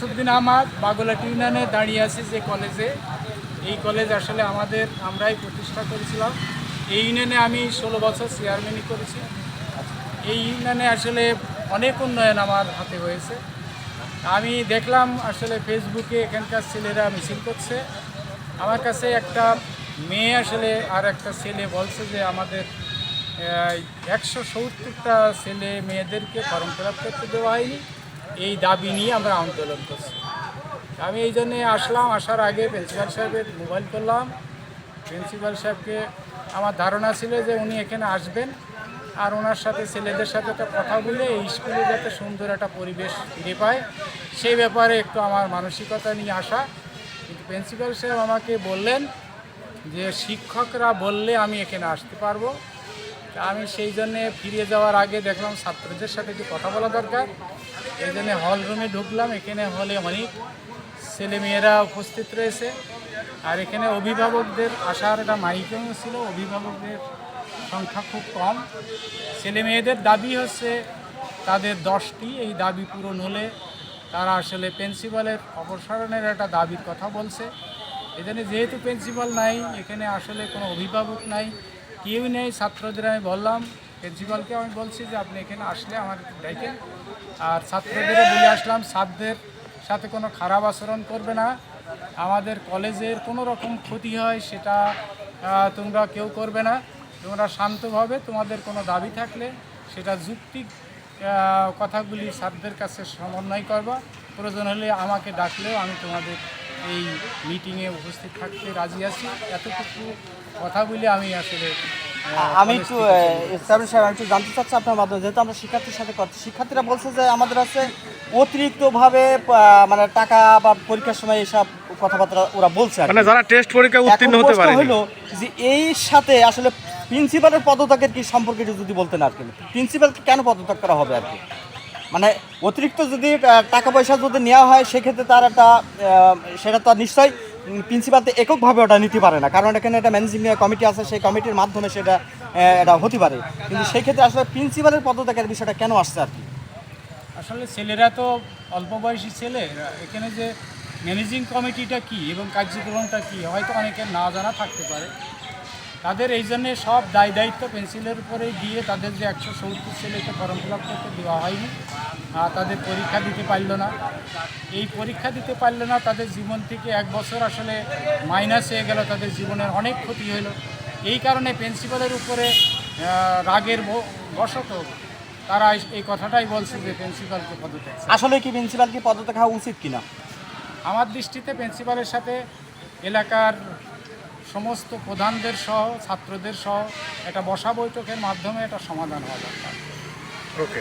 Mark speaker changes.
Speaker 1: শামসুদ্দিন আহমদ বাগলাটি ইউনিয়নে দাঁড়িয়ে আছি যে কলেজে। এই কলেজ আসলে আমাদের, আমরাই প্রতিষ্ঠা করেছিলাম। এই ইউনিয়নে আমি ষোলো বছর চেয়ারম্যানই করেছি। এই ইউনিয়নে আসলে অনেক উন্নয়ন আমার হাতে হয়েছে। আমি দেখলাম আসলে ফেসবুকে এখানকার ছেলেরা মিছিল করছে। আমার কাছে একটা মেয়ে আসলে আর একটা ছেলে বলছে যে আমাদের একশো সত্তরটা ছেলে মেয়েদেরকে ফর্ম ফিল করতে দেওয়া হয়নি। এই দাবি নিয়ে আমরা আন্দোলন করছি। আমি এই জন্যে আসলাম, আসার আগে প্রিন্সিপাল সাহেবের মোবাইল করলাম। প্রিন্সিপাল সাহেবকে আমার ধারণা ছিল যে উনি এখানে আসবেন আর ওনার সাথে ছেলেদের সাথে একটা কথা বলে এই স্কুলে যাতে সুন্দর একটা পরিবেশ ফিরে পায়, সেই ব্যাপারে একটু আমার মানসিকতা নিয়ে আসা। কিন্তু প্রিন্সিপাল সাহেব আমাকে বললেন যে শিক্ষকরা বললে আমি এখানে আসতে পারব। আমি সেই জন্যে ফিরে যাওয়ার আগে দেখলাম ছাত্রদের সাথে একটু কথা বলা দরকার। এই জন্যে হল রুমে ঢুকলাম, এখানে হলে অনেক ছেলেমেয়েরা উপস্থিত রয়েছে। আর এখানে অভিভাবকদের আসার একটা মাইকেও ছিল, অভিভাবকদের সংখ্যা খুব কম। ছেলে মেয়েদের দাবি হচ্ছে তাদের দশটি, এই দাবি পূরণ হলে তারা আসলে প্রিন্সিপালের অপসারণের একটা দাবির কথা বলছে। এখানে যেহেতু প্রিন্সিপাল নাই, এখানে আসলে কোনো অভিভাবক নাই কেউ নেই, ছাত্রদের আমি বললাম প্রিন্সিপালকে আমি বলছি যে আপনি এখানে আসলে আমার দেখেন। আর ছাত্রদেরও বলে আসলাম ছাত্রদের সাথে কোনো খারাপ আচরণ করবে না। আমাদের কলেজের কোনো রকম ক্ষতি হয় সেটা তোমরা কেউ করবে না। তোমরা শান্তভাবে তোমাদের কোনো দাবি থাকলে সেটা যুক্তি কথাগুলি স্যারদের কাছে সমন্বয় করবা। প্রয়োজন হলে আমাকে ডাকলেও আমি তোমাদের এই মিটিংয়ে উপস্থিত থাকতে রাজি আছি। এতটুকু কথা বলে আমি আসলে
Speaker 2: আমি একটু ইসলাম সাহেব আমি একটু জানতে চাচ্ছি আপনার মাধ্যমে যেহেতু আমরা শিক্ষার্থীর সাথে কথা শিক্ষার্থীরা বলছে যে আমাদের আছে অতিরিক্তভাবে মানে টাকা বা পরীক্ষার সময় এসব কথাবার্তা ওরা বলছে আর
Speaker 3: মানে যারা টেস্ট পরীক্ষা উত্তীর্ণ হতে পারে
Speaker 2: হলো যে এই সাথে আসলে প্রিন্সিপালের পদত্যাগের কি সম্পর্কে একটু যদি বলতেন আর কি। প্রিন্সিপালকে কেন পদত্যাগ করা হবে আর কি? মানে অতিরিক্ত যদি টাকা পয়সা যদি নেওয়া হয়, সেক্ষেত্রে তার একটা সেটা তো নিশ্চয়ই প্রিন্সিপাল তো এককভাবে ওটা নিতে পারে না। কারণ এখানে একটা ম্যানেজিং কমিটি আছে, সেই কমিটির মাধ্যমে সেটা এটা হতে পারে। কিন্তু সেক্ষেত্রে আসলে প্রিন্সিপালের পদত্যাগের বিষয়টা কেন আসছে আর কি?
Speaker 1: আসলে ছেলেরা তো অল্প বয়সী ছেলে, এখানে যে ম্যানেজিং কমিটিটা কি এবং কার্যক্রমটা কি, হয়তো অনেকের না জানা থাকতে পারে। তাদের এই জন্যে সব দায় দায়িত্ব পেন্সিলের উপরে দিয়ে তাদের যে একশো সত্তর ছেলেকে ফর্ম ফিল আপ করতে দেওয়া হয়নি আর তাদের পরীক্ষা দিতে পারল না। এই পরীক্ষা দিতে পারল না তাদের জীবন থেকে এক বছর আসলে মাইনাস হয়ে গেল তাদের জীবনের অনেক ক্ষতি হলো। এই কারণে প্রিন্সিপালের উপরে রাগের বশত তারা এই- এই কথাটাই বলছে যে প্রিন্সিপালকে পদত্যাগ
Speaker 2: আসলে কি প্রিন্সিপালকে পদত্যাগ হওয়া উচিত কিনা?
Speaker 1: আমার দৃষ্টিতে প্রিন্সিপালের সাথে এলাকার সমস্ত প্রধানদের সহ ছাত্রদের সহ এটা বসা বৈঠকের মাধ্যমে এটা সমাধান হওয়া দরকার।
Speaker 3: ওকে